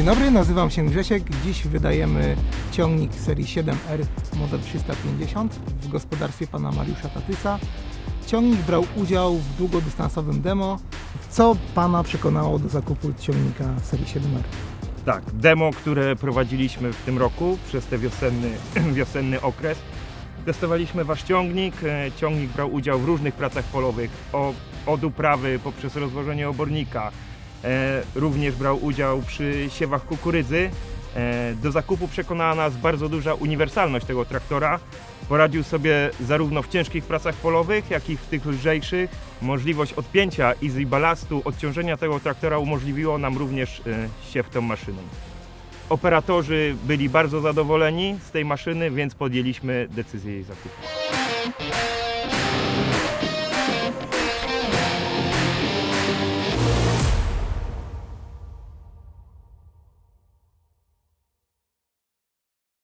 Dzień dobry, nazywam się Grzesiek. Dziś wydajemy ciągnik serii 7R model 350 w gospodarstwie pana Mariusza Tatysa. Ciągnik brał udział w długodystansowym demo. Co pana przekonało do zakupu ciągnika serii 7R? Tak, demo, które prowadziliśmy w tym roku przez ten wiosenny, wiosenny okres. Testowaliśmy wasz ciągnik. E, Ciągnik brał udział w różnych pracach polowych, od uprawy poprzez rozłożenie obornika. E, również brał udział przy siewach kukurydzy. E, do zakupu przekonała nas bardzo duża uniwersalność tego traktora. Poradził sobie zarówno w ciężkich pracach polowych, jak i w tych lżejszych. Możliwość odpięcia easy ballastu, odciążenia tego traktora umożliwiło nam również e, siew tą maszyną. Operatorzy byli bardzo zadowoleni z tej maszyny, więc podjęliśmy decyzję jej zakupu.